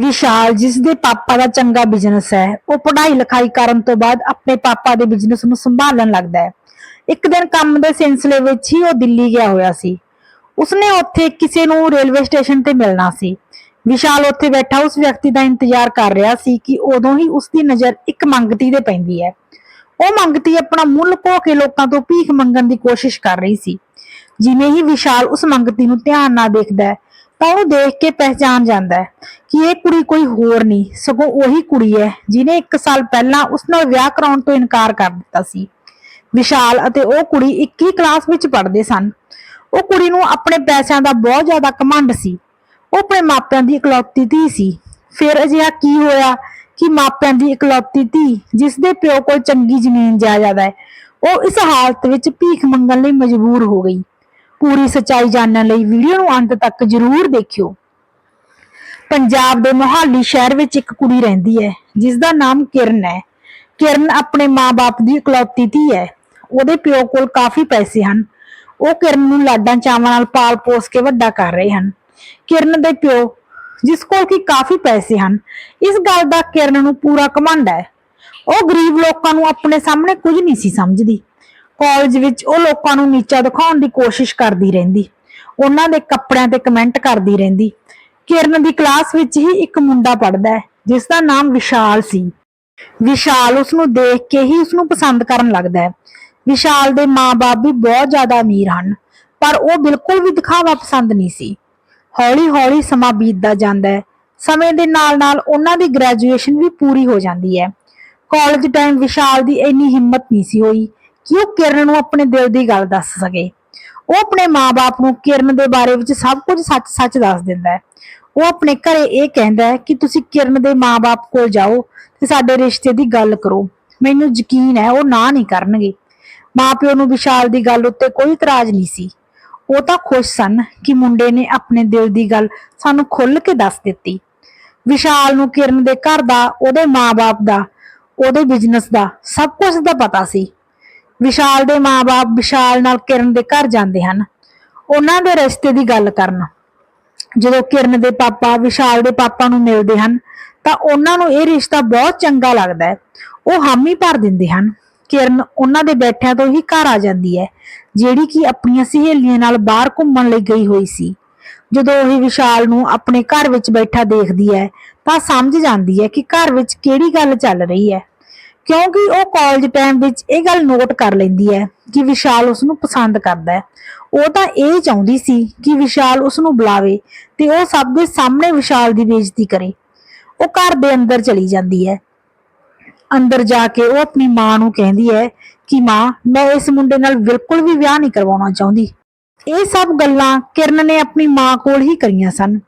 ਵਿਸ਼ਾਲ ਜਿਸ ਦੇ ਪਾਪਾ ਦਾ ਚੰਗਾ ਬਿਜ਼ਨਸ ਹੈ, ਉਹ ਪੜ੍ਹਾਈ ਲਿਖਾਈ ਕਰਨ ਤੋਂ ਬਾਅਦ ਆਪਣੇ ਪਾਪਾ ਦੇ ਬਿਜ਼ਨਸ ਨੂੰ ਸੰਭਾਲਣ ਲੱਗਦਾ ਹੈ। ਇੱਕ ਦਿਨ ਕੰਮ ਦੇ ਸਿਲਸਿਲੇ ਵਿੱਚ ਹੀ ਉਹ ਦਿੱਲੀ ਗਿਆ ਹੋਇਆ ਸੀ। ਉਸਨੇ ਉੱਥੇ ਕਿਸੇ ਨੂੰ ਰੇਲਵੇ ਸਟੇਸ਼ਨ ਤੇ ਮਿਲਣਾ ਸੀ। ਵਿਸ਼ਾਲ ਉੱਥੇ ਬੈਠਾ, ਉਸ ਵਿਅਕਤੀ ਦਾ ਇੰਤਜ਼ਾਰ ਕਰ ਰਿਹਾ ਸੀ ਕਿ ਉਦੋਂ ਹੀ ਉਸ ਦੀ ਨਜ਼ਰ ਇੱਕ ਮੰਗਤੀ ਤੇ ਪੈਂਦੀ ਹੈ। ਉਹ ਮੰਗਤੀ ਆਪਣਾ ਮੁੱਲ ਲੁਕੋ ਕੇ ਲੋਕਾਂ ਤੋਂ ਭੀਖ ਮੰਗਣ ਦੀ ਕੋਸ਼ਿਸ਼ ਕਰ ਰਹੀ ਸੀ। ਜਿਵੇਂ ਹੀ ਵਿਸ਼ਾਲ ਉਸ ਮੰਗਤੀ ਨੂੰ ਧਿਆਨ ਨਾਲ ਦੇਖਦਾ ਹੈ ਤਾਂ ਉਹ ਦੇਖ ਕੇ ਪਹਿਚਾਨ ਜਾਂਦਾ ਹੈ ਕਿ ਇਹ ਕੁੜੀ ਕੋਈ ਹੋਰ ਨਹੀਂ, ਸਗੋਂ ਉਹੀ ਕੁੜੀ ਹੈ ਜਿਨੇ 1 ਸਾਲ ਪਹਿਲਾਂ ਉਸ ਨਾਲ ਵਿਆਹ ਕਰਾਉਣ ਤੋਂ ਇਨਕਾਰ ਕਰ ਦਿੱਤਾ ਸੀ। ਵਿਸ਼ਾਲ ਅਤੇ ਉਹ ਕੁੜੀ ਇੱਕ ਹੀ ਕਲਾਸ ਵਿੱਚ ਪੜ੍ਹਦੇ ਸਨ। ਉਹ ਕੁੜੀ ਨੂੰ ਆਪਣੇ ਪੈਸਿਆਂ ਦਾ ਬਹੁਤ ਜ਼ਿਆਦਾ ਘਮੰਡ ਸੀ। ਉਹ ਆਪਣੇ ਮਾਪਿਆਂ ਦੀ ਇਕਲੌਤੀ ਧੀ ਸੀ। ਫਿਰ ਅਜਿਹਾ ਕੀ ਹੋਇਆ ਕਿ ਮਾਪਿਆਂ ਦੀ ਇਕਲੌਤੀ ਧੀ, ਜਿਸ ਦੇ ਪਿਓ ਕੋਲ ਚੰਗੀ ਜ਼ਮੀਨ ਜਾਇਦਾਦ ਹੈ, ਉਹ ਇਸ ਹਾਲਤ ਵਿੱਚ ਭੀਖ ਮੰਗਣ ਲਈ ਮਜਬੂਰ ਹੋ ਗਈ। ਪੂਰੀ ਸੱਚਾਈ ਜਾਣਨ ਲਈ ਵੀਡੀਓ ਨੂੰ ਅੰਤ ਤੱਕ ਜ਼ਰੂਰ ਦੇਖਿਓ। ਪੰਜਾਬ ਦੇ ਮੋਹਾਲੀ ਸ਼ਹਿਰ ਵਿੱਚ ਇੱਕ ਕੁੜੀ ਰਹਿੰਦੀ ਹੈ ਜਿਸ ਦਾ ਨਾਮ ਕਿਰਨ ਹੈ। ਕਿਰਨ ਆਪਣੇ ਮਾਪੇ ਦੀ ਇਕਲੌਤੀ ਧੀ ਹੈ। ਉਹਦੇ ਪਿਓ ਕੋਲ ਕਾਫੀ ਪੈਸੇ ਹਨ। ਉਹ ਕਿਰਨ ਨੂੰ ਲਾਡਾਂ ਚਾਵਾਂ ਨਾਲ ਪਾਲ ਪੋਸ ਕੇ ਵੱਡਾ ਕਰ ਰਹੇ ਹਨ। ਕਿਰਨ ਦੇ ਪਿਓ, ਜਿਸ ਕੋਲ ਕੀ ਕਾਫੀ ਪੈਸੇ ਹਨ, ਇਸ ਗੱਲ ਦਾ ਕਿਰਨ ਨੂੰ ਪੂਰਾ ਘਮੰਡ ਹੈ। ਉਹ ਗਰੀਬ ਲੋਕਾਂ ਨੂੰ ਆਪਣੇ ਸਾਹਮਣੇ ਕੁਝ ਨਹੀਂ ਸੀ ਸਮਝਦੀ। ਕਾਲਜ ਵਿੱਚ ਉਹ ਲੋਕਾਂ ਨੂੰ ਨੀਚਾ ਦਿਖਾਉਣ ਦੀ ਕੋਸ਼ਿਸ਼ ਕਰਦੀ ਰਹਿੰਦੀ। ਉਹਨਾਂ ਦੇ ਕੱਪੜਿਆਂ ਤੇ ਕਮੈਂਟ ਕਰਦੀ ਰਹਿੰਦੀ। ਕਿਰਨ ਦੀ ਕਲਾਸ ਵਿੱਚ ਹੀ ਇੱਕ ਮੁੰਡਾ ਪੜ੍ਹਦਾ ਹੈ, ਜਿਸ ਦਾ ਨਾਮ ਵਿਸ਼ਾਲ ਸੀ। ਵਿਸ਼ਾਲ ਉਸ ਨੂੰ ਦੇਖ ਕੇ ਹੀ ਉਸ ਨੂੰ ਪਸੰਦ ਕਰਨ ਲੱਗਦਾ ਹੈ। ਵਿਸ਼ਾਲ ਦੇ ਮਾਪੇ ਵੀ ਬਹੁਤ ਜ਼ਿਆਦਾ ਅਮੀਰ ਹਨ, ਪਰ ਉਹ ਬਿਲਕੁਲ ਵੀ ਦਿਖਾਵਾ ਪਸੰਦ ਨਹੀਂ ਸੀ। ਹੌਲੀ-ਹੌਲੀ ਸਮਾਂ ਬੀਤਦਾ ਜਾਂਦਾ ਹੈ। ਸਮੇਂ ਦੇ ਨਾਲ-ਨਾਲ ਉਹਨਾਂ ਦੀ ਗ੍ਰੈਜੂਏਸ਼ਨ ਵੀ ਪੂਰੀ ਹੋ ਜਾਂਦੀ ਹੈ। ਕਾਲਜ ਟਾਈਮ ਵਿਸ਼ਾਲ ਦੀ ਇੰਨੀ ਹਿੰਮਤ ਨਹੀਂ ਸੀ ਹੋਈ। ਕਿ ਉਹ ਕਿਰਨ ਨੂੰ ਆਪਣੇ ਦਿਲ ਦੀ ਗੱਲ ਦੱਸ ਸਕੇ? ਉਹ ਆਪਣੇ ਮਾਪੇ ਨੂੰ ਕਿਰਨ ਦੇ ਬਾਰੇ ਵਿੱਚ ਸਭ ਕੁਝ ਸੱਚ-ਸੱਚ ਦੱਸ ਦਿੰਦਾ ਹੈ। ਉਹ ਆਪਣੇ ਘਰੇ ਇਹ ਕਹਿੰਦਾ ਹੈ ਕਿ ਤੁਸੀਂ ਕਿਰਨ ਦੇ ਮਾਪੇ ਕੋਲ ਜਾਓ ਤੇ ਸਾਡੇ ਰਿਸ਼ਤੇ ਦੀ ਗੱਲ ਕਰੋ। ਮੈਨੂੰ ਯਕੀਨ ਹੈ ਉਹ ਨਾ ਨਹੀਂ ਕਰਨਗੇ। ਮਾਪਿਓ ਨੂੰ ਵਿਸ਼ਾਲ ਦੀ ਗੱਲ ਉੱਤੇ ਕੋਈ ਇਤਰਾਜ਼ ਨਹੀਂ ਸੀ। ਉਹ ਤਾਂ ਖੁਸ਼ ਸਨ ਕਿ ਮੁੰਡੇ ਨੇ ਆਪਣੇ ਦਿਲ ਦੀ ਗੱਲ ਸਾਨੂੰ ਖੁੱਲ੍ਹ ਕੇ ਦੱਸ ਦਿੱਤੀ। ਵਿਸ਼ਾਲ ਨੂੰ ਕਿਰਨ ਦੇ ਘਰ ਦਾ, ਉਹਦੇ ਮਾਪੇ ਦਾ, ਉਹਦੇ ਬਿਜ਼ਨਸ ਦਾ ਸਭ ਕੁਝ ਦਾ ਪਤਾ ਸੀ। ਵਿਸ਼ਾਲ ਦੇ ਮਾਪੇ ਵਿਸ਼ਾਲ ਨਾਲ ਕਿਰਨ ਦੇ ਘਰ ਜਾਂਦੇ ਹਨ। ਉਹਨਾਂ ਦੇ ਰਿਸ਼ਤੇ ਦੀ ਗੱਲ ਕਰਨ। ਜਦੋਂ ਕਿਰਨ ਦੇ ਪਾਪਾ, ਵਿਸ਼ਾਲ ਦੇ ਪਾਪਾ ਨੂੰ ਮਿਲਦੇ ਹਨ, ਤਾਂ ਉਹਨਾਂ ਨੂੰ ਇਹ ਰਿਸ਼ਤਾ ਬਹੁਤ ਚੰਗਾ ਲੱਗਦਾ ਹੈ। ਉਹ ਹਾਮੀ ਭਰ ਦਿੰਦੇ ਹਨ। ਕਿਰਨ ਉਹਨਾਂ ਦੇ ਬੈਠਿਆਂ ਤੋਂ ਹੀ ਘਰ ਆ ਜਾਂਦੀ ਹੈ, ਜਿਹੜੀ ਕਿ ਆਪਣੀਆਂ ਸਹੇਲੀਆਂ ਨਾਲ ਬਾਹਰ ਘੁੰਮਣ ਲਈ ਗਈ ਹੋਈ ਸੀ। ਜਦੋਂ ਉਹ ਵਿਸ਼ਾਲ ਨੂੰ ਆਪਣੇ ਘਰ ਵਿੱਚ ਬੈਠਾ ਦੇਖਦੀ ਹੈ, ਤਾਂ ਸਮਝ ਜਾਂਦੀ ਹੈ ਕਿ ਘਰ ਵਿੱਚ ਕਿਹੜੀ ਗੱਲ ਚੱਲ ਰਹੀ ਹੈ। ਕਿਉਂਕਿ ਉਹ ਕਾਲਜ ਟਾਈਮ ਵਿੱਚ ਇਹ ਗੱਲ ਨੋਟ ਕਰ ਲੈਂਦੀ ਹੈ ਕਿ ਵਿਸ਼ਾਲ ਉਸ ਨੂੰ ਪਸੰਦ ਕਰਦਾ ਹੈ। ਉਹ ਤਾਂ ਇਹ ਚਾਹੁੰਦੀ ਸੀ ਕਿ ਵਿਸ਼ਾਲ ਉਸ ਨੂੰ ਬੁਲਾਵੇ ਤੇ ਉਹ ਸਭ ਦੇ ਸਾਹਮਣੇ ਵਿਸ਼ਾਲ ਦੀ ਬੇਇੱਜ਼ਤੀ ਕਰੇ। ਉਹ ਘਰ ਦੇ ਅੰਦਰ ਚਲੀ ਜਾਂਦੀ ਹੈ। ਅੰਦਰ ਜਾ ਕੇ ਉਹ ਆਪਣੀ ਮਾਂ ਨੂੰ ਕਹਿੰਦੀ ਹੈ ਕਿ ਮਾਂ, ਮੈਂ ਇਸ ਮੁੰਡੇ ਨਾਲ ਬਿਲਕੁਲ ਵੀ ਵਿਆਹ ਨਹੀਂ ਕਰਵਾਉਣਾ ਚਾਹੁੰਦੀ। ਇਹ ਸਭ ਗੱਲਾਂ ਕਿਰਨ ਨੇ ਆਪਣੀ ਮਾਂ ਕੋਲ ਹੀ ਕਰੀਆਂ ਸਨ।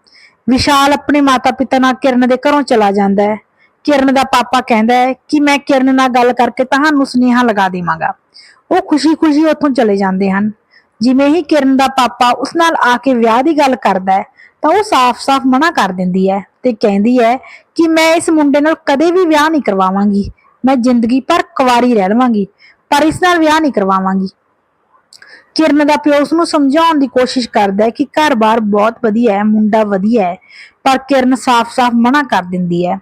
ਵਿਸ਼ਾਲ ਆਪਣੇ ਮਾਤਾ-ਪਿਤਾ ਨਾਲ ਕਿਰਨ ਦੇ ਘਰੋਂ ਚਲਾ ਜਾਂਦਾ ਹੈ। ਕਿਰਨ ਦਾ ਪਾਪਾ ਕਹਿੰਦਾ ਹੈ ਕਿ ਮੈਂ ਕਿਰਨ ਨਾਲ ਗੱਲ ਕਰਕੇ ਤੁਹਾਨੂੰ ਸੁਨੇਹਾ ਲਗਾ ਦੇਵਾਂਗਾ। ਉਹ ਖੁਸ਼ੀ-ਖੁਸ਼ੀ ਉੱਥੋਂ ਚਲੇ ਜਾਂਦੇ ਹਨ। ਜਿਵੇਂ ਹੀ ਕਿਰਨ ਦਾ ਪਾਪਾ ਉਸ ਨਾਲ ਆ ਕੇ ਵਿਆਹ ਦੀ ਗੱਲ ਕਰਦਾ ਹੈ, ਤਾਂ ਉਹ ਸਾਫ਼-ਸਾਫ਼ ਮਨਾ ਕਰ ਦਿੰਦੀ ਹੈ ਤੇ ਕਹਿੰਦੀ ਹੈ ਕਿ ਮੈਂ ਇਸ ਮੁੰਡੇ ਨਾਲ ਕਦੇ ਵੀ ਵਿਆਹ ਨਹੀਂ ਕਰਵਾਵਾਂਗੀ। ਮੈਂ ਜ਼ਿੰਦਗੀ ਭਰ ਕੁਵਾਰੀ ਰਹਿ ਲਵਾਂਗੀ, ਪਰ ਇਸ ਨਾਲ ਵਿਆਹ ਨਹੀਂ ਕਰਵਾਵਾਂਗੀ। ਕਿਰਨ ਦਾ ਪਿਓ ਉਸ ਨੂੰ ਸਮਝਾਉਣ ਦੀ ਕੋਸ਼ਿਸ਼ ਕਰਦਾ ਹੈ ਕਿ ਘਰ-ਬਾਰ ਬਹੁਤ ਵਧੀਆ ਹੈ, ਮੁੰਡਾ ਵਧੀਆ ਹੈ, ਪਰ ਕਿਰਨ ਸਾਫ਼-ਸਾਫ਼ ਮਨਾ ਕਰ ਦਿੰਦੀ ਹੈ।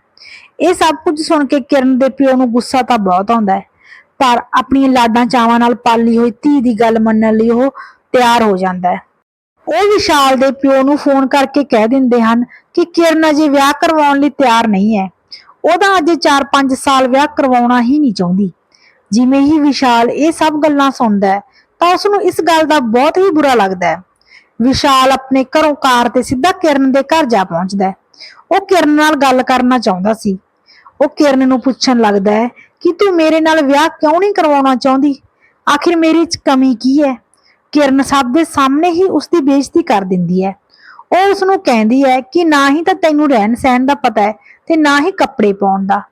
ਇਹ ਸਭ ਕੁਝ ਸੁਣ ਕੇ ਕਿਰਨ ਦੇ ਪਿਓ ਨੂੰ ਗੁੱਸਾ ਤਾਂ ਬਹੁਤ ਆਉਂਦਾ ਹੈ, ਪਰ ਆਪਣੀਆਂ ਲਾਡਾਂ ਚਾਵਾਂ ਨਾਲ ਪਾਲੀ ਹੋਈ ਧੀ ਦੀ ਗੱਲ ਮੰਨਣ ਲਈ ਉਹ ਤਿਆਰ ਹੋ ਜਾਂਦਾ ਹੈ। ਉਹ ਵਿਸ਼ਾਲ ਦੇ ਪਿਓ ਨੂੰ ਫੋਨ ਕਰਕੇ ਕਹਿ ਦਿੰਦੇ ਹਨ ਕਿ ਕਿਰਨ ਅਜੇ ਵਿਆਹ ਕਰਵਾਉਣ ਲਈ ਤਿਆਰ ਨਹੀਂ ਹੈ। ਉਹਦਾ ਅਜੇ 4-5 ਸਾਲ ਵਿਆਹ ਕਰਵਾਉਣਾ ਹੀ ਨਹੀਂ ਚਾਹੁੰਦੀ। ਜਿਵੇਂ ਹੀ ਵਿਸ਼ਾਲ ਇਹ ਸਭ ਗੱਲਾਂ ਸੁਣਦਾ ਹੈ, ਤਾਂ ਉਸ ਨੂੰ ਇਸ ਗੱਲ ਦਾ ਬਹੁਤ ਹੀ ਬੁਰਾ ਲੱਗਦਾ ਹੈ। ਵਿਸ਼ਾਲ ਆਪਣੇ ਘਰੋਂ ਕਾਰ ਤੇ ਸਿੱਧਾ ਕਿਰਨ ਦੇ ਘਰ ਜਾ ਪਹੁੰਚਦਾ ਹੈ। ਉਹ ਕਿਰਨ ਨਾਲ ਗੱਲ ਕਰਨਾ ਚਾਹੁੰਦਾ ਸੀ। ਉਹ ਕਿਰਨ ਨੂੰ ਪੁੱਛਣ ਲੱਗਦਾ ਹੈ ਕਿ ਤੂੰ ਮੇਰੇ ਨਾਲ ਵਿਆਹ ਕਿਉਂ ਨਹੀਂ ਕਰਵਾਉਣਾ ਚਾਹੁੰਦੀ? ਆਖਿਰ ਮੇਰੇ ਚ ਕਮੀ ਕੀ ਹੈ? ਕਿਰਨ ਸਭ ਦੇ ਸਾਹਮਣੇ ਹੀ ਉਸ ਦੀ ਬੇਇੱਜ਼ਤੀ ਕਰ ਦਿੰਦੀ ਹੈ। ਉਹ ਉਸ ਨੂੰ ਕਹਿੰਦੀ ਹੈ ਕਿ ਨਾ ਹੀ ਤਾਂ ਤੈਨੂੰ ਰਹਿਣ ਸਹਿਣ ਦਾ ਪਤਾ ਹੈ ਤੇ ਨਾ ਹੀ ਕੱਪੜੇ ਪਾਉਣ ਦਾ।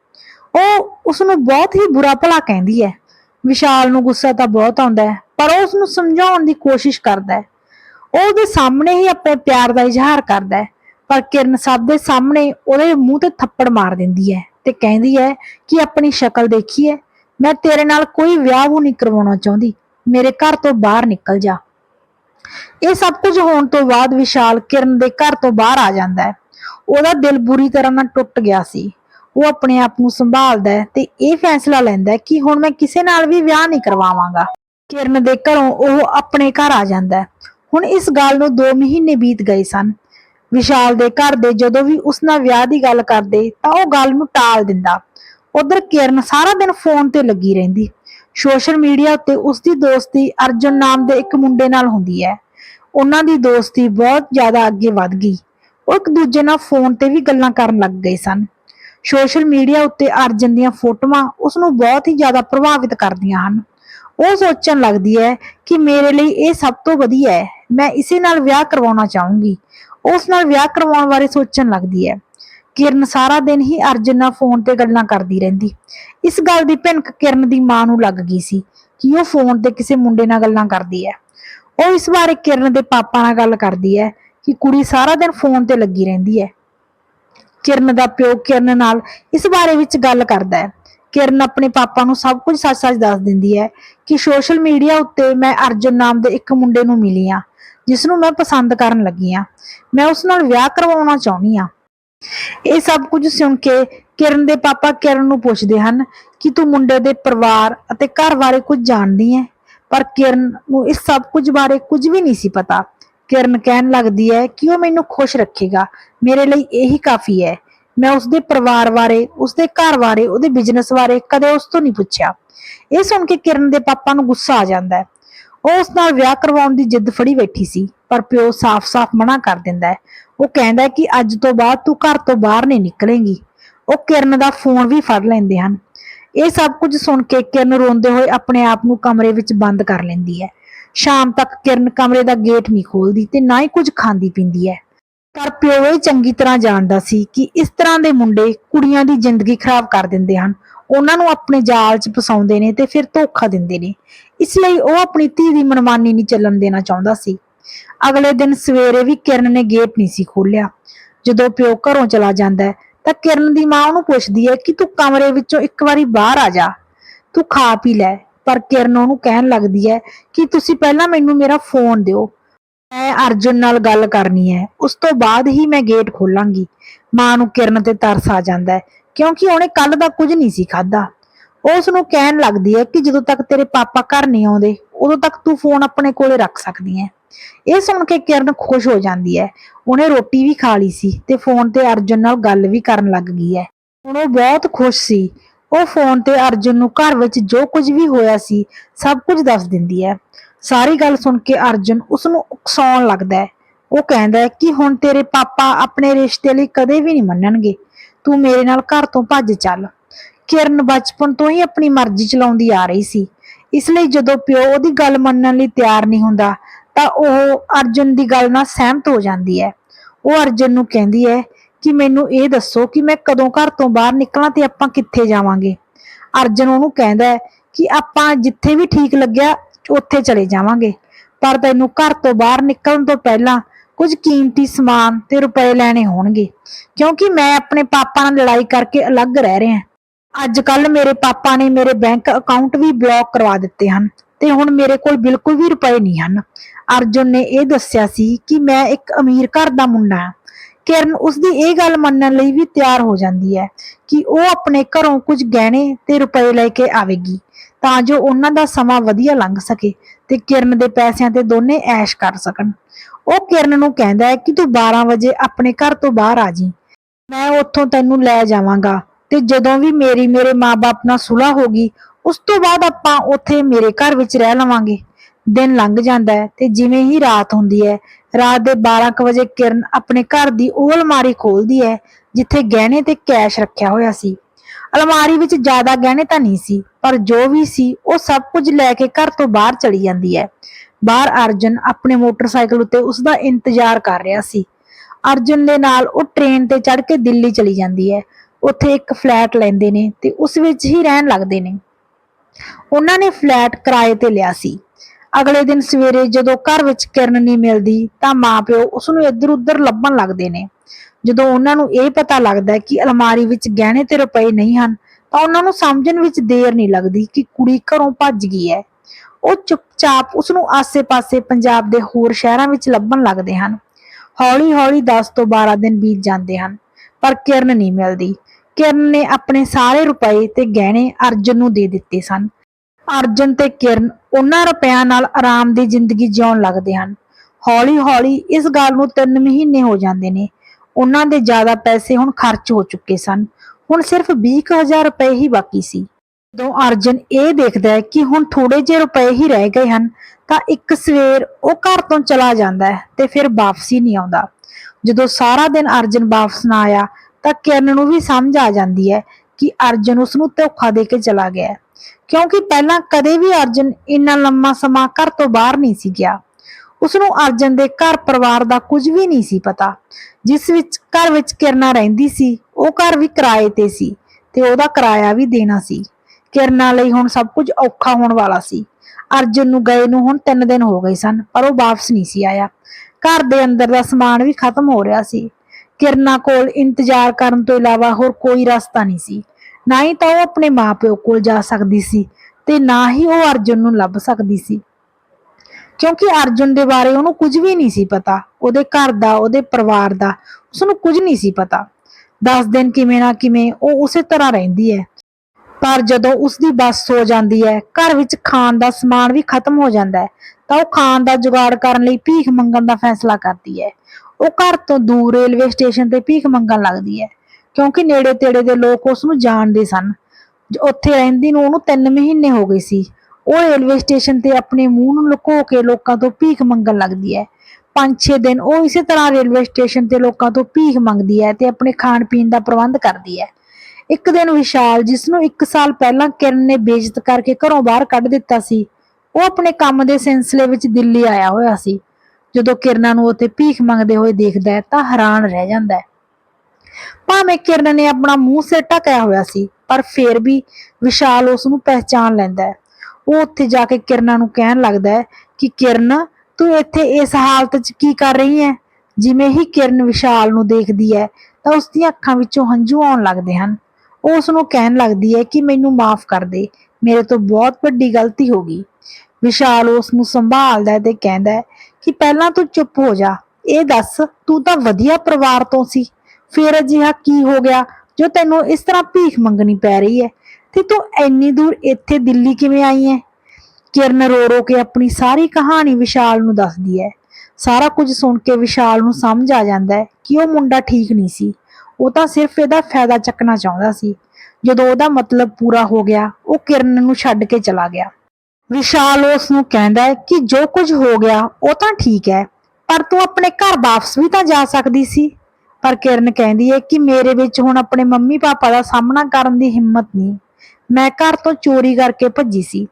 ਉਹ ਉਸ ਨੂੰ ਬਹੁਤ ਹੀ ਬੁਰਾ ਭਲਾ ਕਹਿੰਦੀ ਹੈ। ਵਿਸ਼ਾਲ ਨੂੰ ਗੁੱਸਾ ਤਾਂ ਬਹੁਤ ਆਉਂਦਾ ਹੈ, ਪਰ ਉਹ ਉਸ ਨੂੰ ਸਮਝਾਉਣ ਦੀ ਕੋਸ਼ਿਸ਼ ਕਰਦਾ ਹੈ। ਉਹ ਉਹਦੇ ਸਾਹਮਣੇ ਹੀ ਆਪਣੇ ਪਿਆਰ ਦਾ ਇਜ਼ਹਾਰ ਕਰਦਾ ਹੈ, ਪਰ ਕਿਰਨ ਸਭ ਦੇ ਸਾਹਮਣੇ ਉਹਦੇ ਮੂੰਹ ਤੇ ਥੱਪੜ ਮਾਰ ਦਿੰਦੀ ਹੈ। ਤੇ ਕਹਿੰਦੀ ਹੈ ਕਿ ਆਪਣੀ ਸ਼ਕਲ ਦੇਖੀ ਹੈ ਮੈਂ ਤੇਰੇ ਨਾਲ ਕੋਈ ਵਿਆਹ ਵੀ ਨਹੀਂ ਕਰਵਾਉਣਾ ਚਾਹੁੰਦੀ। ਮੇਰੇ ਘਰ ਤੋਂ ਬਾਹਰ ਨਿਕਲ ਜਾ। ਇਹ ਸਭ ਕੁਝ ਹੋਣ ਤੋਂ ਬਾਅਦ ਵਿਸ਼ਾਲ ਕਿਰਨ ਦੇ ਘਰ ਤੋਂ ਬਾਹਰ ਆ ਜਾਂਦਾ ਹੈ ਉਹਦਾ ਦਿਲ ਬੁਰੀ ਤਰ੍ਹਾਂ ਨਾਲ ਟੁੱਟ ਗਿਆ ਸੀ। ਉਹ ਆਪਣੇ ਆਪ ਨੂੰ ਸੰਭਾਲਦਾ ਹੈ ਤੇ ਇਹ ਫੈਸਲਾ ਲੈਂਦਾ ਹੈ ਕਿ ਹੁਣ ਮੈਂ ਕਿਸੇ ਨਾਲ ਵੀ ਵਿਆਹ ਨਹੀਂ ਕਰਵਾਵਾਂਗਾ। ਕਿਰਨ ਦੇ ਘਰੋਂ ਉਹ ਆਪਣੇ ਘਰ ਆ ਜਾਂਦਾ ਹੈ ਹੁਣ ਇਸ ਗੱਲ ਨੂੰ 2 ਮਹੀਨੇ ਬੀਤ ਗਏ ਸਨ। ਵਿਸ਼ਾਲ ਦੇ ਘਰ ਦੇ ਜਦੋਂ ਵੀ ਉਸ ਨਾਲ ਵਿਆਹ ਦੀ ਗੱਲ ਕਰਦੇ, ਤਾਂ ਉਹ ਗੱਲ ਨੂੰ ਟਾਲ ਦਿੰਦਾ। ਉਧਰ ਕਿਰਨ ਸਾਰਾ ਦਿਨ ਫੋਨ ਤੇ ਲੱਗੀ ਰਹਿੰਦੀ। ਸੋਸ਼ਲ ਮੀਡੀਆ ਉੱਤੇ ਉਸ ਦੀ ਦੋਸਤੀ ਅਰਜੁਨ ਨਾਮ ਦੇ ਇੱਕ ਮੁੰਡੇ ਨਾਲ ਹੁੰਦੀ ਹੈ। ਉਹਨਾਂ ਦੀ ਦੋਸਤੀ ਬਹੁਤ ਜ਼ਿਆਦਾ ਅੱਗੇ ਵਧ ਗਈ। ਉਹ ਇੱਕ ਦੂਜੇ ਨਾਲ ਫੋਨ ਤੇ ਵੀ ਗੱਲਾਂ ਕਰਨ ਲੱਗ ਗਏ ਸਨ। ਸੋਸ਼ਲ ਮੀਡੀਆ ਉੱਤੇ ਅਰਜਨ ਦੀਆਂ ਫੋਟੋਆਂ ਉਸ ਨੂੰ ਬਹੁਤ ਹੀ ਜ਼ਿਆਦਾ ਪ੍ਰਭਾਵਿਤ ਕਰਦੀਆਂ ਹਨ। ਉਹ ਸੋਚਣ ਲੱਗਦੀ ਹੈ ਕਿ ਮੇਰੇ ਲਈ ਇਹ ਸਭ ਤੋਂ ਵਧੀਆ ਹੈ। ਮੈਂ ਇਸੇ ਨਾਲ ਵਿਆਹ ਕਰਵਾਉਣਾ ਚਾਹੂੰਗੀ। ਉਸ ਨਾਲ ਵਿਆਹ ਕਰਵਾਉਣ ਬਾਰੇ ਸੋਚਣ ਲੱਗਦੀ ਹੈ। ਕਿਰਨ ਸਾਰਾ ਦਿਨ ਹੀ ਅਰਜਨ ਨਾਲ ਫੋਨ ਤੇ ਗੱਲਾਂ ਕਰਦੀ ਰਹਿੰਦੀ। ਇਸ ਗੱਲ ਦੀ ਭਿਣਕ ਕਿਰਨ ਦੀ ਮਾਂ ਨੂੰ ਲੱਗ ਗਈ ਸੀ ਕਿ ਉਹ ਫੋਨ ਤੇ ਕਿਸੇ ਮੁੰਡੇ ਨਾਲ ਗੱਲਾਂ ਕਰਦੀ ਹੈ। ਉਹ ਇਸ ਬਾਰੇ ਕਿਰਨ ਦੇ ਪਾਪਾ ਨਾਲ ਗੱਲ ਕਰਦੀ ਹੈ ਕਿ ਕੁੜੀ ਸਾਰਾ ਦਿਨ ਫੋਨ ਤੇ ਲੱਗੀ ਰਹਿੰਦੀ ਹੈ। ਕਿਰਨ ਦਾ ਪਿਓ ਕਿਰਨ ਨਾਲ ਇਸ ਬਾਰੇ ਵਿੱਚ ਗੱਲ ਕਰਦਾ ਹੈ। ਕਿਰਨ ਆਪਣੇ ਪਾਪਾ ਨੂੰ ਸਭ ਕੁਝ ਸੱਚ-ਸੱਚ ਦੱਸ ਦਿੰਦੀ ਹੈ ਕਿ ਸੋਸ਼ਲ ਮੀਡੀਆ ਉੱਤੇ ਮੈਂ ਅਰਜੁਨ ਨਾਮ ਦੇ ਇੱਕ ਮੁੰਡੇ ਨੂੰ ਮਿਲੀ ਆ ਜਿਸ ਨੂੰ ਮੈਂ ਪਸੰਦ ਕਰਨ ਲੱਗੀ ਆ ਮੈਂ ਉਸ ਨਾਲ ਵਿਆਹ ਕਰਵਾਉਣਾ ਚਾਹੁੰਦੀ ਆ ਇਹ ਸਭ ਕੁਝ ਸੁਣ ਕੇ ਕਿਰਨ ਦੇ ਪਾਪਾ ਕਿਰਨ ਨੂੰ ਪੁੱਛਦੇ ਹਨ ਕਿ ਤੂੰ ਮੁੰਡੇ ਦੇ ਪਰਿਵਾਰ ਅਤੇ ਘਰ ਬਾਰੇ ਕੁਝ ਜਾਣਦੀ ਹੈ? ਪਰ ਕਿਰਨ ਨੂੰ ਇਸ ਸਭ ਕੁਝ ਬਾਰੇ ਕੁਝ ਵੀ ਨਹੀਂ ਸੀ ਪਤਾ। ਕਿਰਨ ਕਹਿਣ ਲੱਗਦੀ ਹੈ ਕਿ ਉਹ ਮੈਨੂੰ ਖੁਸ਼ ਰੱਖੇਗਾ। ਮੇਰੇ ਲਈ ਇਹੀ ਕਾਫੀ ਹੈ। ਮੈਂ ਉਸਦੇ ਪਰਿਵਾਰ ਬਾਰੇ, ਉਸਦੇ ਘਰ ਬਾਰੇ, ਉਹਦੇ ਬਿਜ਼ਨਸ ਬਾਰੇ ਕਦੇ ਉਸ ਤੋਂ ਨਹੀਂ ਪੁੱਛਿਆ। ਇਹ ਸੁਣ ਕੇ ਕਿਰਨ ਦੇ ਪਾਪਾ ਨੂੰ ਗੁੱਸਾ ਆ ਜਾਂਦਾ ਹੈ। ਉਹ ਉਸ ਨਾਲ ਵਿਆਹ ਕਰਵਾਉਣ ਦੀ ਜਿੱਦ ਫੜੀ ਬੈਠੀ ਸੀ, ਪਰ ਪਿਓ ਸਾਫ਼-ਸਾਫ਼ ਮਨਾ ਕਰ ਦਿੰਦਾ ਹੈ। ਉਹ ਕਹਿੰਦਾ ਹੈ ਕਿ ਅੱਜ ਤੋਂ ਬਾਅਦ ਤੂੰ ਘਰ ਤੋਂ ਬਾਹਰ ਨਹੀਂ ਨਿਕਲੇਂਗੀ। ਉਹ ਕਿਰਨ ਦਾ ਫੋਨ ਵੀ ਫੜ ਲੈਂਦੇ ਹਨ। ਇਹ ਸਭ ਕੁਝ ਸੁਣ ਕੇ ਕਿਰਨ ਰੋਂਦੇ ਹੋਏ ਆਪਣੇ ਆਪ ਨੂੰ ਕਮਰੇ ਵਿੱਚ ਬੰਦ ਕਰ ਲੈਂਦੀ ਹੈ। ਸ਼ਾਮ ਤੱਕ ਕਿਰਨ ਕਮਰੇ ਦਾ ਗੇਟ ਨਹੀਂ ਖੋਲਦੀ ਤੇ ਨਾ ਹੀ ਕੁਝ ਖਾਂਦੀ ਪੀਂਦੀ ਹੈ। ਪਰ ਪਿਓ ਇਹ ਚੰਗੀ ਤਰ੍ਹਾਂ ਜਾਣਦਾ ਸੀ ਕਿ ਇਸ ਤਰ੍ਹਾਂ ਦੇ ਮੁੰਡੇ ਕੁੜੀਆਂ ਦੀ ਜ਼ਿੰਦਗੀ ਖਰਾਬ ਕਰ ਦਿੰਦੇ ਹਨ। ਉਹਨਾਂ ਨੂੰ ਆਪਣੇ ਜਾਲ 'ਚ ਫਸਾਉਂਦੇ ਨੇ ਤੇ ਫਿਰ ਧੋਖਾ ਦਿੰਦੇ ਨੇ। ਇਸ ਲਈ ਉਹ ਆਪਣੀ ਧੀ ਦੀ ਮਨਮਾਨੀ ਨਹੀਂ ਚੱਲਣ ਦੇਣਾ ਚਾਹੁੰਦਾ ਸੀ। ਅਗਲੇ ਦਿਨ ਸਵੇਰੇ ਵੀ ਕਿਰਨ ਨੇ ਗੇਟ ਨਹੀਂ ਸੀ ਖੋਲਿਆ ਜਦੋਂ ਪਿਓ ਘਰੋਂ ਚਲਾ ਜਾਂਦਾ ਤਾਂ ਕਿਰਨ ਦੀ ਮਾਂ ਉਹਨੂੰ ਪੁੱਛਦੀ ਹੈ ਕਿ ਤੂੰ ਕਮਰੇ ਵਿੱਚੋਂ ਇੱਕ ਵਾਰੀ ਬਾਹਰ ਆ ਜਾ। ਤੂੰ ਖਾ ਪੀ ਲੈ, ਪਰ ਕਿਰਨ ਉਹਨੂੰ ਕਹਿਣ ਲੱਗਦੀ ਹੈ ਕਿ ਤੁਸੀਂ ਪਹਿਲਾਂ ਮੈਨੂੰ ਮੇਰਾ ਫੋਨ ਦਿਓ। ਮੈਂ ਅਰਜੁਨ ਨਾਲ ਗੱਲ ਕਰਨੀ ਹੈ। ਉਸ ਤੋਂ ਬਾਅਦ ਹੀ ਮੈਂ ਗੇਟ ਖੋਲਾਂਗੀ। ਮਾਂ ਨੂੰ ਕਿਰਨ ਤੇ ਤਰਸ ਆ ਜਾਂਦਾ ਹੈ। ਕਿਉਂਕਿ ਉਹਨੇ ਕੱਲ ਦਾ ਕੁਝ ਨਹੀਂ ਸੀ ਖਾਦਾ ਉਹ ਉਸ ਨੂੰ ਕਹਿਣ ਲੱਗਦੀ ਹੈ ਕਿ ਜਦੋਂ ਤੱਕ ਤੇਰੇ ਪਾਪਾ ਘਰ ਨਹੀਂ ਆਉਂਦੇ, ਉਦੋਂ ਤੱਕ ਤੂੰ ਫੋਨ ਆਪਣੇ ਕੋਲੇ ਰੱਖ ਸਕਦੀ ਹੈ। ਇਹ ਸੁਣ ਕੇ ਕਿਰਨ ਖੁਸ਼ ਹੋ ਜਾਂਦੀ ਹੈ। ਉਹਨੇ ਰੋਟੀ ਵੀ ਖਾ ਲਈ ਸੀ ਤੇ ਫੋਨ ਤੇ ਅਰਜੁਨ ਨਾਲ ਗੱਲ ਵੀ ਕਰਨ ਲੱਗ ਗਈ ਹੈ। ਹੁਣ ਉਹ ਬਹੁਤ ਖੁਸ਼ ਸੀ। ਉਹ ਫੋਨ ਤੇ ਅਰਜੁਨ ਨੂੰ ਘਰ ਵਿੱਚ ਜੋ ਕੁਝ ਵੀ ਹੋਇਆ ਸੀ, ਸਭ ਕੁਝ ਦੱਸ ਦਿੰਦੀ ਹੈ। ਸਾਰੀ ਗੱਲ ਸੁਣ ਕੇ ਅਰਜੁਨ ਉਸ ਨੂੰ ਉਕਸਾਉਣ ਲੱਗਦਾ ਹੈ। ਉਹ ਕਹਿੰਦਾ ਹੈ ਕਿ ਹੁਣ ਤੇਰੇ ਪਾਪਾ ਆਪਣੇ ਰਿਸ਼ਤੇ ਲਈ ਕਦੇ ਵੀ ਨਹੀਂ ਮੰਨਣਗੇ। ਤੂੰ ਮੇਰੇ ਨਾਲ ਘਰ ਤੋਂ ਭੱਜ ਚੱਲ। ਕਿਰਨ ਬਚਪਨ ਤੋਂ ਹੀ ਆਪਣੀ ਮਰਜ਼ੀ ਚਲਾਉਂਦੀ ਆ ਰਹੀ ਸੀ। ਇਸ ਲਈ ਜਦੋਂ ਪਿਓ ਉਹਦੀ ਗੱਲ ਮੰਨਣ ਲਈ ਤਿਆਰ ਨਹੀਂ ਹੁੰਦਾ, ਤਾਂ ਉਹ ਅਰਜੁਨ ਦੀ ਗੱਲ ਨਾਲ ਸਹਿਮਤ ਹੋ ਜਾਂਦੀ ਹੈ। ਉਹ ਅਰਜੁਨ ਨੂੰ ਕਹਿੰਦੀ ਹੈ ਕਿ ਮੈਨੂੰ ਇਹ ਦੱਸੋ ਕਿ ਮੈਂ ਕਦੋਂ ਘਰ ਤੋਂ ਬਾਹਰ ਨਿਕਲਾਂ ਤੇ ਆਪਾਂ ਕਿੱਥੇ ਜਾਵਾਂਗੇ। ਅਰਜੁਨ ਉਹਨੂੰ ਕਹਿੰਦਾ ਹੈ ਕਿ ਆਪਾਂ ਜਿੱਥੇ ਵੀ ਠੀਕ ਲੱਗਿਆ, ਉੱਥੇ ਚਲੇ ਜਾਵਾਂਗੇ। ਪਰ ਤੈਨੂੰ ਘਰ ਤੋਂ ਬਾਹਰ ਨਿਕਲਣ ਤੋਂ ਪਹਿਲਾਂ ਕੁਝ ਕੀਮਤੀ ਸਮਾਨ ਤੇ ਰੁਪਏ ਲੈਣੇ ਹੋਣਗੇ, ਕਿਉਂਕਿ ਮੈਂ ਆਪਣੇ ਪਾਪਾ ਨਾਲ ਲੜਾਈ ਕਰਕੇ ਅਲੱਗ ਰਹਿ ਰਿਹਾ ਅੱਜ ਕੱਲ ਮੇਰੇ ਪਾਪਾ ਨੇ ਮੇਰੇ ਬੈਂਕ ਅਕਾਊਂਟ ਵੀ ਬਲੌਕ ਕਰਵਾ ਦਿੱਤੇ ਹਨ ਤੇ ਹੁਣ ਮੇਰੇ ਕੋਲ ਬਿਲਕੁਲ ਵੀ ਰੁਪਏ ਨਹੀਂ ਹਨ। ਅਰਜੁਨ ਨੇ ਇਹ ਦੱਸਿਆ ਸੀ ਕਿ ਮੈਂ ਇੱਕ ਅਮੀਰ ਘਰ ਦਾ ਮੁੰਡਾ ਹਾਂ। ਕਿਰਨ ਉਸ ਦੀ ਇਹ ਗੱਲ ਮੰਨਣ ਲਈ ਵੀ ਤਿਆਰ ਹੋ ਜਾਂਦੀ ਹੈ ਕਿ ਉਹ ਆਪਣੇ ਘਰੋਂ ਕੁਝ ਗਹਿਣੇ ਤੇ ਰੁਪਏ ਲੈ ਕੇ ਆਵੇਗੀ, ਤਾਂ ਜੋ ਉਹਨਾਂ ਦਾ ਸਮਾਂ ਵਧੀਆ ਲੰਘ ਸਕੇ ਤੇ ਕਿਰਨ ਦੇ ਪੈਸਿਆਂ ਤੇ ਦੋਨੇ ਐਸ਼ ਕਰ ਸਕਣ। ਉਹ ਕਿਰਨ ਨੂੰ ਕਹਿੰਦਾ ਹੈ ਕਿ ਤੂੰ 12 ਵਜੇ ਆਪਣੇ ਘਰ ਤੋਂ ਬਾਹਰ ਆ ਜੀ। ਮੈਂ ਉੱਥੋਂ ਤੈਨੂੰ ਲੈ ਜਾਵਾਂਗਾ ਤੇ ਜਦੋਂ ਵੀ ਮੇਰੀ ਮੇਰੇ ਮਾਪੇ ਨਾਲ ਸੁਲ੍ਹਾ ਹੋਗੀ, ਉਸ ਤੋਂ ਬਾਅਦ ਆਪਾਂ ਉੱਥੇ ਮੇਰੇ ਘਰ ਵਿੱਚ ਰਹਿ ਲਵਾਂਗੇ। ਦਿਨ ਲੰਘ ਜਾਂਦਾ ਹੈ ਤੇ ਜਿਵੇਂ ਹੀ ਰਾਤ ਹੁੰਦੀ ਹੈ, ਰਾਤ ਦੇ 12 ਕੁ ਵਜੇ ਕਿਰਨ ਆਪਣੇ ਘਰ ਦੀ ਉਹ ਅਲਮਾਰੀ ਖੋਲਦੀ ਹੈ, ਜਿੱਥੇ ਗਹਿਣੇ ਤੇ ਕੈਸ਼ ਰੱਖਿਆ ਹੋਇਆ ਸੀ। ਅਲਮਾਰੀ ਵਿੱਚ ਜ਼ਿਆਦਾ ਗਹਿਣੇ ਤਾਂ ਨਹੀਂ ਸੀ, ਪਰ ਜੋ ਵੀ ਸੀ, ਉਹ ਸਭ ਕੁਝ ਲੈ ਕੇ ਘਰ ਤੋਂ ਬਾਹਰ ਚਲੀ ਜਾਂਦੀ ਹੈ। ਬਾਹਰ ਅਰਜੁਨ ਆਪਣੇ ਮੋਟਰਸਾਈਕਲ ਉੱਤੇ ਉਸ ਦਾ ਇੰਤਜ਼ਾਰ ਕਰ ਰਿਹਾ ਸੀ। ਅਰਜੁਨ ਦੇ ਨਾਲ ਉਹ ਟ੍ਰੇਨ ਤੇ ਚੜ੍ਹ ਕੇ ਦਿੱਲੀ ਚਲੀ ਜਾਂਦੀ ਹੈ। ਉੱਥੇ ਇੱਕ ਫਲੈਟ ਲੈਂਦੇ ਨੇ ਤੇ ਉਸ ਵਿੱਚ ਹੀ ਰਹਿਣ ਲੱਗਦੇ ਨੇ। ਉਹਨਾਂ ਨੇ ਫਲੈਟ ਕਿਰਾਏ ਤੇ ਲਿਆ ਸੀ। ਅਗਲੇ ਦਿਨ ਸਵੇਰੇ ਜਦੋਂ ਘਰ ਵਿੱਚ ਕਿਰਨ ਨਹੀਂ ਮਿਲਦੀ, ਤਾਂ ਮਾਪਿਓ ਉਸ ਨੂੰ ਇੱਧਰ-ਉੱਧਰ ਲੱਭਣ ਲੱਗਦੇ ਨੇ। ਜਦੋਂ ਉਹਨਾਂ ਨੂੰ ਇਹ ਪਤਾ ਲੱਗਦਾ ਹੈ ਕਿ ਅਲਮਾਰੀ ਵਿੱਚ ਗਹਿਣੇ ਤੇ ਰੁਪਏ ਨਹੀਂ ਹਨ, ਤਾਂ ਉਹਨਾਂ ਨੂੰ ਸਮਝਣ ਵਿੱਚ ਦੇਰ ਨਹੀਂ ਲੱਗਦੀ ਕਿ ਕੁੜੀ ਘਰੋਂ ਭੱਜ ਗਈ ਹੈ। ਉਹ ਚੁੱਪਚਾਪ ਉਸ ਨੂੰ ਆਸੇ-ਪਾਸੇ ਪੰਜਾਬ ਦੇ ਹੋਰ ਸ਼ਹਿਰਾਂ ਵਿੱਚ ਲੱਭਣ ਲੱਗਦੇ ਹਨ। ਹੌਲੀ-ਹੌਲੀ 10 ਤੋਂ 12 ਦਿਨ ਬੀਤ ਜਾਂਦੇ ਹਨ, ਪਰ ਕਿਰਨ ਨਹੀਂ ਮਿਲਦੀ। ਕਿਰਨ ਨੇ ਆਪਣੇ ਸਾਰੇ ਰੁਪਏ ਤੇ ਗਹਿਣੇ ਅਰਜਨ ਨੂੰ ਦੇ ਦਿੱਤੇ ਸਨ। ਅਰਜਨ ਤੇ ਕਿਰਨ ਉਹਨਾਂ ਰੁਪਿਆਂ ਨਾਲ ਆਰਾਮ ਦੀ ਜ਼ਿੰਦਗੀ ਜਿਉਣ ਲੱਗਦੇ ਹਨ। ਹੌਲੀ-ਹੌਲੀ ਇਸ ਗੱਲ ਨੂੰ 3 ਮਹੀਨੇ ਹੋ ਜਾਂਦੇ ਨੇ ਉਹਨਾਂ ਦੇ ਜ਼ਿਆਦਾ ਪੈਸੇ ਹੁਣ ਖਰਚ ਹੋ ਚੁੱਕੇ ਸਨ। ਹੁਣ ਸਿਰਫ 20000 ਰੁਪਏ ਹੀ ਬਾਕੀ ਸੀ। ਜਦੋਂ ਅਰਜਨ ਇਹ ਦੇਖਦਾ ਹੈ ਕਿ ਹੁਣ ਥੋੜੇ ਜਿਹੇ ਰੁਪਏ ਹੀ ਰਹਿ ਗਏ ਹਨ, ਤਾਂ ਇੱਕ ਸਵੇਰ ਉਹ ਘਰ ਤੋਂ ਚਲਾ ਜਾਂਦਾ ਹੈ ਤੇ ਫਿਰ ਵਾਪਸ ਹੀ ਨਹੀਂ ਆਉਂਦਾ। ਜਦੋਂ ਸਾਰਾ ਦਿਨ ਅਰਜਨ ਵਾਪਸ ਨਾ ਆਇਆ, ਤਾਂ ਕਿਰਨ ਨੂੰ ਵੀ ਸਮਝ ਆ ਜਾਂਦੀ ਹੈ ਕਿ ਅਰਜਨ ਉਸ ਨੂੰ ਧੋਖਾ ਦੇ ਕੇ ਚਲਾ ਗਿਆ ਕਿਉਂਕਿ ਪਹਿਲਾਂ ਕਦੇ ਵੀ ਅਰਜਨ ਇੰਨਾ ਲੰਮਾ ਸਮਾਂ ਘਰ ਤੋਂ ਬਾਹਰ ਨਹੀਂ ਸੀ ਗਿਆ। ਉਸ ਨੂੰ ਅਰਜਨ ਦੇ ਘਰ ਪਰਿਵਾਰ ਦਾ ਕੁਝ ਵੀ ਨਹੀਂ ਸੀ ਪਤਾ। ਜਿਸ ਵਿੱਚ ਘਰ ਵਿੱਚ ਕਿਰਨਾ ਰਹਿੰਦੀ ਸੀ, ਉਹ ਘਰ ਵੀ ਕਿਰਾਏ ਤੇ ਸੀ ਤੇ ਉਹਦਾ ਕਿਰਾਇਆ ਵੀ ਦੇਣਾ ਸੀ। ਕਿਰਨਾ ਲਈ ਹੁਣ ਸਭ ਕੁਝ ਔਖਾ ਹੋਣ ਵਾਲਾ ਸੀ। ਅਰਜਨ ਨੂੰ ਗਏ ਨੂੰ ਹੁਣ 3 ਦਿਨ ਹੋ ਗਏ ਸਨ, ਪਰ ਉਹ ਵਾਪਸ ਨਹੀਂ ਸੀ ਆਇਆ। ਘਰ ਦੇ ਅੰਦਰ ਦਾ ਸਮਾਨ ਵੀ ਖਤਮ ਹੋ ਰਿਹਾ ਸੀ। ਕਿਰਨਾ ਕੋਲ ਇੰਤਜ਼ਾਰ ਕਰਨ ਤੋਂ ਇਲਾਵਾ ਹੋਰ ਕੋਈ ਰਸਤਾ ਨਹੀਂ ਸੀ। ਨਾ ਹੀ ਤਾਂ ਉਹ ਆਪਣੇ ਮਾਪਿਓ ਕੋਲ ਜਾ ਸਕਦੀ ਸੀ ਤੇ ਨਾ ਹੀ ਉਹ ਅਰਜੁਨ ਨੂੰ ਲੱਭ ਸਕਦੀ ਸੀ। ਕਿਉਂਕਿ ਅਰਜੁਨ ਦੇ ਬਾਰੇ ਉਹਨੂੰ ਕੁਝ ਵੀ ਨਹੀਂ ਸੀ ਪਤਾ। ਉਹਦੇ ਘਰ ਦਾ, ਉਹਦੇ ਪਰਿਵਾਰ ਦਾ, ਉਸਨੂੰ ਕੁਝ ਨਹੀਂ ਸੀ ਪਤਾ। 10 ਦਿਨ ਕਿਵੇਂ ਨਾ ਕਿਵੇਂ ਉਹ ਉਸੇ ਤਰ੍ਹਾਂ ਰਹਿੰਦੀ ਹੈ। ਪਰ ਜਦੋਂ ਉਸ ਦੀ ਬੱਸ ਸੋ ਜਾਂਦੀ ਹੈ, ਘਰ ਵਿੱਚ ਖਾਣ ਦਾ ਸਮਾਨ ਵੀ ਖਤਮ ਹੋ ਜਾਂਦਾ ਹੈ, ਤਾਂ ਉਹ ਖਾਣ ਦਾ ਜੁਗਾੜ ਕਰਨ ਲਈ ਭੀਖ ਮੰਗਣ ਦਾ ਫੈਸਲਾ ਕਰਦੀ ਹੈ। ਉਹ ਘਰ ਤੋਂ ਦੂਰ ਰੇਲਵੇ ਸਟੇਸ਼ਨ ਤੇ ਭੀਖ ਮੰਗਣ ਲੱਗਦੀ ਹੈ, ਕਿਉਂਕਿ ਨੇੜੇ ਤੇੜੇ ਦੇ ਲੋਕ ਉਸ ਨੂੰ ਜਾਣਦੇ ਸਨ। ਉੱਥੇ ਰਹਿੰਦੀ ਨੂੰ ਉਹਨੂੰ 3 ਮਹੀਨੇ ਹੋ ਗਏ ਸੀ। ਉਹ ਰੇਲਵੇ ਸਟੇਸ਼ਨ ਤੇ ਆਪਣੇ ਮੂੰਹ ਨੂੰ ਲੁਕੋ ਕੇ ਲੋਕਾਂ ਤੋਂ ਭੀਖ ਮੰਗਣ ਲੱਗਦੀ ਹੈ। 5-6 ਦਿਨ ਉਹ ਇਸੇ ਤਰ੍ਹਾਂ ਰੇਲਵੇ ਸਟੇਸ਼ਨ ਤੇ ਲੋਕਾਂ ਤੋਂ ਭੀਖ ਮੰਗਦੀ ਹੈ ਤੇ ਆਪਣੇ ਖਾਣ ਪੀਣ ਦਾ ਪ੍ਰਬੰਧ ਕਰਦੀ ਹੈ। ਇੱਕ ਦਿਨ ਵਿਸ਼ਾਲ, ਜਿਸ ਨੂੰ 1 ਸਾਲ ਪਹਿਲਾਂ ਕਿਰਨ ਨੇ ਬੇਇੱਜ਼ਤ ਕਰਕੇ ਘਰੋਂ ਬਾਹਰ ਕੱਢ ਦਿੱਤਾ ਸੀ, ਉਹ ਆਪਣੇ ਕੰਮ ਦੇ ਸਿਲਸਿਲੇ ਵਿੱਚ ਦਿੱਲੀ ਆਇਆ ਹੋਇਆ ਸੀ। ਜਦੋਂ ਕਿਰਨਾਂ ਨੂੰ ਉੱਥੇ ਭੀਖ ਮੰਗਦੇ ਹੋਏ ਦੇਖਦਾ ਹੈ ਤਾਂ ਹੈਰਾਨ ਰਹਿ ਜਾਂਦਾ ਹੈ। ਭਾਵੇਂ ਕਿਰਨ ਨੇ ਆਪਣਾ ਮੂੰਹ ਸਿਰ ਢਕਿਆ ਹੋਇਆ ਸੀ, ਪਰ ਫਿਰ ਵੀ ਵਿਸ਼ਾਲ ਉਸ ਨੂੰ ਪਹਿਚਾਨ ਲੈਂਦਾ ਹੈ। ਉਹ ਉੱਥੇ ਜਾ ਕੇ ਕਿਰਨਾਂ ਨੂੰ ਕਹਿਣ ਲੱਗਦਾ ਹੈ ਕਿ ਕਿਰਨ, ਤੂੰ ਇੱਥੇ ਇਸ ਹਾਲਤ 'ਚ ਕੀ ਕਰ ਰਹੀ ਹੈ? ਜਿਵੇਂ ਹੀ ਕਿਰਨ ਵਿਸ਼ਾਲ ਨੂੰ ਦੇਖਦੀ ਹੈ, ਤਾਂ ਉਸ ਦੀਆਂ ਅੱਖਾਂ ਵਿੱਚੋਂ ਹੰਝੂ ਆਉਣ ਲੱਗਦੇ ਹਨ। ਉਹ ਉਸ ਨੂੰ ਕਹਿਣ ਲੱਗਦੀ ਹੈ ਕਿ ਮੈਨੂੰ ਮਾਫ ਕਰ ਦੇ, ਮੇਰੇ ਤੋਂ ਬਹੁਤ ਵੱਡੀ ਗਲਤੀ ਹੋ ਗਈ। ਵਿਸ਼ਾਲ ਉਸ ਨੂੰ ਸੰਭਾਲਦਾ ਹੈ ਤੇ ਕਹਿੰਦਾ ਹੈ ਕਿ ਪਹਿਲਾਂ ਤੂੰ ਚੁੱਪ ਹੋ ਜਾ, ਇਹ ਦੱਸ ਤੂੰ ਤਾਂ ਵਧੀਆ ਪਰਿਵਾਰ ਤੋਂ ਸੀ। ਫਿਰ ਅਜਿਹਾ ਕੀ ਹੋ ਗਿਆ ਜੋ ਤੈਨੂੰ ਇਸ ਤਰ੍ਹਾਂ ਭੀਖ ਮੰਗਣੀ ਪੈ ਰਹੀ ਹੈ? ਤੇ ਤੂੰ ਇੰਨੀ ਦੂਰ ਇੱਥੇ ਦਿੱਲੀ ਕਿਵੇਂ ਆਈ ਹੈ ਕਿਰਨ ਰੋ ਰੋ ਕੇ ਆਪਣੀ ਸਾਰੀ ਕਹਾਣੀ ਵਿਸ਼ਾਲ ਨੂੰ ਦੱਸਦੀ ਹੈ ਸਾਰਾ ਕੁਝ ਸੁਣ ਕੇ ਵਿਸ਼ਾਲ ਨੂੰ ਸਮਝ ਆ ਜਾਂਦਾ ਹੈ ਕਿ ਉਹ ਮੁੰਡਾ ਠੀਕ ਨਹੀਂ ਸੀ। ਉਹ ਤਾਂ ਸਿਰਫ ਇਹਦਾ ਫਾਇਦਾ ਚੱਕਣਾ ਚਾਹੁੰਦਾ ਸੀ। ਜਦੋਂ ਉਹਦਾ ਮਤਲਬ ਪੂਰਾ ਹੋ ਗਿਆ, ਉਹ ਕਿਰਨ ਨੂੰ ਛੱਡ ਕੇ ਚਲਾ ਗਿਆ। ਵਿਸ਼ਾਲ ਉਸ ਨੂੰ ਕਹਿੰਦਾ ਹੈ ਕਿ ਜੋ ਕੁਝ ਹੋ ਗਿਆ, ਉਹ ਤਾਂ ਠੀਕ ਹੈ ਪਰ ਤੂੰ ਆਪਣੇ ਘਰ ਵਾਪਸ ਵੀ ਤਾਂ ਜਾ ਸਕਦੀ ਸੀ। ਪਰ ਕਿਰਨ ਕਹਿੰਦੀ ਹੈ ਕਿ ਮੇਰੇ ਵਿੱਚ ਹੁਣ ਆਪਣੇ ਮੰਮੀ ਪਾਪਾ ਦਾ ਸਾਹਮਣਾ ਕਰਨ ਦੀ ਹਿੰਮਤ ਨਹੀਂ। ਮੈਂ ਘਰ ਤੋਂ ਚੋਰੀ ਕਰਕੇ ਭੱਜੀ ਸੀ।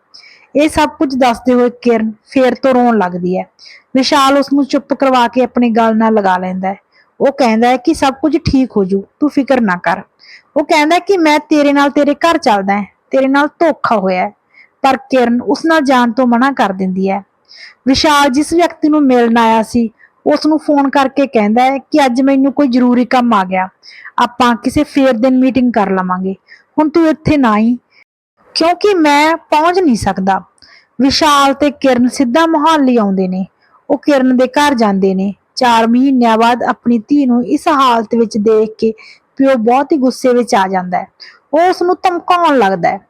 ਇਹ ਸਭ ਕੁਝ ਦੱਸਦੇ ਹੋਏ ਕਿਰਨ ਫੇਰ ਤੋਂ ਰੋਣ ਲੱਗਦੀ ਹੈ। ਵਿਸ਼ਾਲ ਉਸ ਨੂੰ ਚੁੱਪ ਕਰਵਾ ਕੇ ਆਪਣੀ ਗੱਲ ਨਾਲ ਲਗਾ ਲੈਂਦਾ ਹੈ। ਉਹ ਕਹਿੰਦਾ ਹੈ ਕਿ ਸਭ ਕੁਝ ਠੀਕ ਹੋ ਜੂ, ਤੂੰ ਫਿਕਰ ਨਾ ਕਰ। ਉਹ ਕਹਿੰਦਾ ਕਿ ਮੈਂ ਤੇਰੇ ਨਾਲ ਤੇਰੇ ਘਰ ਚੱਲਦਾ ਹਾਂ, ਤੇਰੇ ਨਾਲ ਧੋਖਾ ਹੋਇਆ ਪਰ ਕਿਰਨ ਉਸ ਨਾਲ ਜਾਣ ਤੋਂ ਮਨਾ ਕਰ ਦਿੰਦੀ ਹੈ। ਵਿਸ਼ਾਲ ਜਿਸ ਵਿਅਕਤੀ ਨੂੰ ਮਿਲਣ ਆਇਆ ਸੀ ਉਸ ਨੂੰ ਫੋਨ ਕਰਕੇ ਕਹਿੰਦਾ ਹੈ ਕਿ ਅੱਜ ਮੈਨੂੰ ਕੋਈ ਜ਼ਰੂਰੀ ਕੰਮ ਆ ਗਿਆ। ਆਪਾਂ ਕਿਸੇ ਫੇਰ ਦਿਨ ਮੀਟਿੰਗ ਕਰ ਲਵਾਂਗੇ। ਹੁਣ ਤੂੰ ਇੱਥੇ ਨਾ ਹੀ ਕਿਉਂਕਿ ਮੈਂ ਪਹੁੰਚ ਨਹੀਂ ਸਕਦਾ। ਵਿਸ਼ਾਲ ਤੇ ਕਿਰਨ ਸਿੱਧਾ ਮੁਹਾਲੀ ਆਉਂਦੇ ਨੇ। ਉਹ ਕਿਰਨ ਦੇ ਘਰ ਜਾਂਦੇ ਨੇ। 4 ਮਹੀਨਿਆਂ ਬਾਅਦ ਆਪਣੀ ਧੀ ਨੂੰ ਇਸ ਹਾਲਤ ਵਿੱਚ ਦੇਖ ਕੇ ਪਿਓ ਬਹੁਤ ਹੀ ਗੁੱਸੇ ਵਿੱਚ ਆ ਜਾਂਦਾ ਹੈ। ਉਹ ਉਸ ਨੂੰ ਧਮਕਾਉਣ ਲੱਗਦਾ ਹੈ।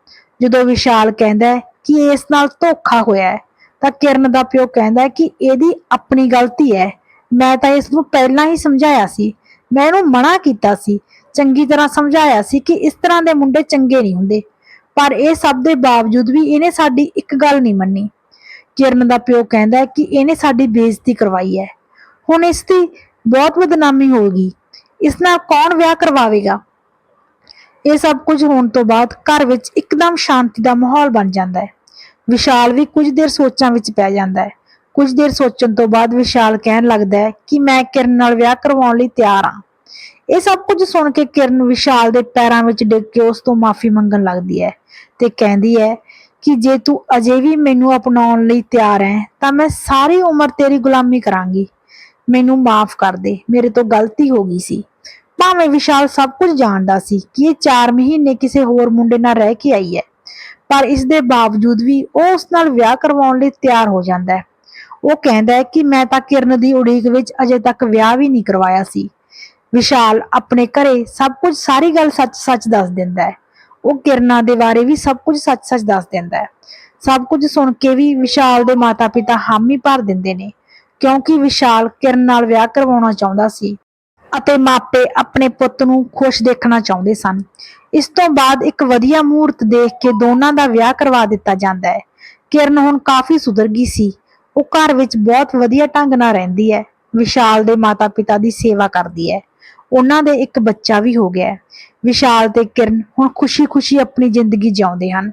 ਜਦੋਂ ਵਿਸ਼ਾਲ ਕਹਿੰਦਾ ਹੈ ਕਿ ਇਸ ਨਾਲ ਧੋਖਾ ਹੋਇਆ ਹੈ, ਤਾਂ ਕਿਰਨ ਦਾ ਪਿਓ ਕਹਿੰਦਾ ਹੈ ਕਿ ਇਹਦੀ ਆਪਣੀ ਗਲਤੀ ਹੈ। ਮੈਂ ਤਾਂ ਇਸ ਨੂੰ ਪਹਿਲਾਂ ਹੀ ਸਮਝਾਇਆ ਸੀ। ਮੈਂ ਇਹਨੂੰ ਮਨਾ ਕੀਤਾ ਸੀ। ਚੰਗੀ ਤਰ੍ਹਾਂ ਸਮਝਾਇਆ ਸੀ ਕਿ ਇਸ ਤਰ੍ਹਾਂ ਦੇ ਮੁੰਡੇ ਚੰਗੇ ਨਹੀਂ ਹੁੰਦੇ। ਪਰ ਇਹ ਸਭ ਦੇ ਬਾਵਜੂਦ ਵੀ ਇਹਨੇ ਸਾਡੀ ਇੱਕ ਗੱਲ ਨਹੀਂ ਮੰਨੀ। ਕਿਰਨ ਦਾ ਪਿਓ ਕਹਿੰਦਾ ਹੈ ਕਿ ਇਹਨੇ ਸਾਡੀ ਬੇਇੱਜ਼ਤੀ ਕਰਵਾਈ ਹੈ। ਹੁਣ ਇਸ ਦੀ ਬਹੁਤ ਬਦਨਾਮੀ ਹੋਊਗੀ। ਇਸ ਨਾਲ ਕੌਣ ਵਿਆਹ ਕਰਵਾਵੇਗਾ? ਇਹ ਸਭ ਕੁਝ ਹੋਣ ਤੋਂ ਬਾਅਦ ਘਰ ਵਿੱਚ ਇੱਕਦਮ ਸ਼ਾਂਤੀ ਦਾ ਮਾਹੌਲ ਬਣ ਜਾਂਦਾ ਹੈ। ਵਿਸ਼ਾਲ ਵੀ ਕੁਝ ਦੇਰ ਸੋਚਾਂ ਵਿੱਚ ਪੈ ਜਾਂਦਾ ਹੈ। ਕੁਝ ਦੇਰ ਸੋਚਣ ਤੋਂ ਬਾਅਦ ਵਿਸ਼ਾਲ ਕਹਿਣ ਲੱਗਦਾ ਹੈ ਕਿ ਮੈਂ ਕਿਰਨ ਨਾਲ ਵਿਆਹ ਕਰਵਾਉਣ ਲਈ ਤਿਆਰ ਹਾਂ। ਇਹ ਸਭ ਕੁਝ ਸੁਣ ਕੇ ਕਿਰਨ ਵਿਸ਼ਾਲ ਦੇ ਪੈਰਾਂ ਵਿੱਚ ਡਿੱਗ ਕੇ ਉਸ ਤੋਂ ਮਾਫੀ ਮੰਗਣ ਲੱਗਦੀ ਹੈ ਤੇ ਕਹਿੰਦੀ ਹੈ ਕਿ ਜੇ ਤੂੰ ਅਜੇ ਵੀ ਮੈਨੂੰ ਅਪਣਾਉਣ ਲਈ ਤਿਆਰ ਹੈ, ਤਾਂ ਮੈਂ ਸਾਰੀ ਉਮਰ ਤੇਰੀ ਗੁਲਾਮੀ ਕਰਾਂਗੀ। ਮੈਨੂੰ ਮਾਫ ਕਰ ਦੇ, ਮੇਰੇ ਤੋਂ ਗਲਤੀ ਹੋ ਗਈ ਸੀ। ਭਾਵੇਂ ਵਿਸ਼ਾਲ ਸਭ ਕੁਝ ਜਾਣਦਾ ਸੀ ਕਿ ਇਹ 4 ਮਹੀਨੇ ਕਿਸੇ ਹੋਰ ਮੁੰਡੇ ਨਾਲ ਰਹਿ ਕੇ ਆਈ ਹੈ, ਪਰ ਇਸ ਦੇ ਬਾਵਜੂਦ ਵੀ ਉਹ ਉਸ ਨਾਲ ਵਿਆਹ ਕਰਵਾਉਣ ਲਈ ਤਿਆਰ ਹੋ ਜਾਂਦਾ ਹੈ। ਉਹ ਕਹਿੰਦਾ ਹੈ ਕਿ ਮੈਂ ਤਾਂ ਕਿਰਨ ਦੀ ਉਡੀਕ ਵਿੱਚ ਅਜੇ ਤੱਕ ਵਿਆਹ ਵੀ ਨਹੀਂ ਕਰਵਾਇਆ ਸੀ। ਵਿਸ਼ਾਲ ਆਪਣੇ ਘਰੇ ਸਭ ਕੁਝ, ਸਾਰੀ ਗੱਲ ਸੱਚ-ਸੱਚ ਦੱਸ ਦਿੰਦਾ ਹੈ। ਉਹ ਕਿਰਨਾਂ ਦੇ ਬਾਰੇ ਵੀ ਸਭ ਕੁਝ ਸੱਚ-ਸੱਚ ਦੱਸ ਦਿੰਦਾ ਹੈ। ਸਭ ਕੁਝ ਸੁਣ ਕੇ ਵੀ ਵਿਸ਼ਾਲ ਦੇ ਮਾਤਾ-ਪਿਤਾ ਹਾਮੀ ਭਰ ਦਿੰਦੇ ਨੇ, ਕਿਉਂਕਿ ਵਿਸ਼ਾਲ ਕਿਰਨ ਨਾਲ ਵਿਆਹ ਕਰਵਾਉਣਾ ਚਾਹੁੰਦਾ ਸੀ ਅਤੇ ਮਾਪੇ ਆਪਣੇ ਪੁੱਤ ਨੂੰ ਖੁਸ਼ ਦੇਖਣਾ ਚਾਹੁੰਦੇ ਸਨ। ਇਸ ਤੋਂ ਬਾਅਦ ਇੱਕ ਵਧੀਆ ਮੂਹਰਤ ਦੇਖ ਕੇ ਦੋਨਾਂ ਦਾ ਵਿਆਹ ਕਰਵਾ ਦਿੱਤਾ ਜਾਂਦਾ ਹੈ। ਕਿਰਨ ਹੁਣ ਕਾਫੀ ਸੁਧਰ ਗਈ ਸੀ। ਉਹ ਘਰ ਵਿੱਚ ਬਹੁਤ ਵਧੀਆ ਢੰਗ ਨਾਲ ਰਹਿੰਦੀ ਹੈ। ਵਿਸ਼ਾਲ ਦੇ ਮਾਤਾ-ਪਿਤਾ ਦੀ ਸੇਵਾ ਕਰਦੀ ਹੈ। ਉਹਨਾਂ ਦੇ ਇੱਕ ਬੱਚਾ ਵੀ ਹੋ ਗਿਆ ਹੈ। ਵਿਸ਼ਾਲ ਤੇ ਕਿਰਨ ਹੁਣ ਖੁਸ਼ੀ-ਖੁਸ਼ੀ ਆਪਣੀ ਜ਼ਿੰਦਗੀ ਜਿਉਂਦੇ ਹਨ।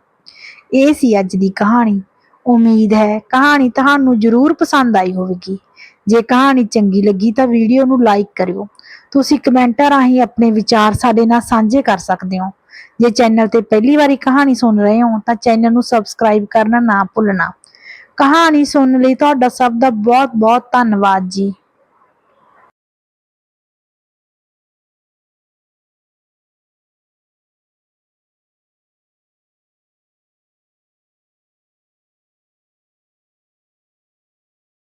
ਇਹ ਸੀ ਅੱਜ ਦੀ ਕਹਾਣੀ। ਉਮੀਦ ਹੈ ਕਹਾਣੀ ਤੁਹਾਨੂੰ ਜ਼ਰੂਰ ਪਸੰਦ ਆਈ ਹੋਵੇਗੀ। ਜੇ ਕਹਾਣੀ ਚੰਗੀ ਲੱਗੀ ਤਾਂ ਵੀਡੀਓ ਨੂੰ ਲਾਈਕ ਕਰਿਓ। ਤੁਸੀਂ ਕਮੈਂਟਾਂ ਰਾਹੀਂ ਆਪਣੇ ਵਿਚਾਰ ਸਾਡੇ ਨਾਲ ਸਾਂਝੇ ਕਰ ਸਕਦੇ ਹੋ। ਜੇ ਚੈਨਲ ਤੇ ਪਹਿਲੀ ਵਾਰੀ ਕਹਾਣੀ ਸੁਣ ਰਹੇ ਹੋ ਤਾਂ ਚੈਨਲ ਨੂੰ ਸਬਸਕ੍ਰਾਈਬ ਕਰਨਾ ਨਾ ਭੁੱਲਣਾ। ਕਹਾਣੀ ਸੁਣਨ ਲਈ ਤੁਹਾਡਾ ਸਭ ਦਾ ਬਹੁਤ ਬਹੁਤ ਧੰਨਵਾਦ ਜੀ।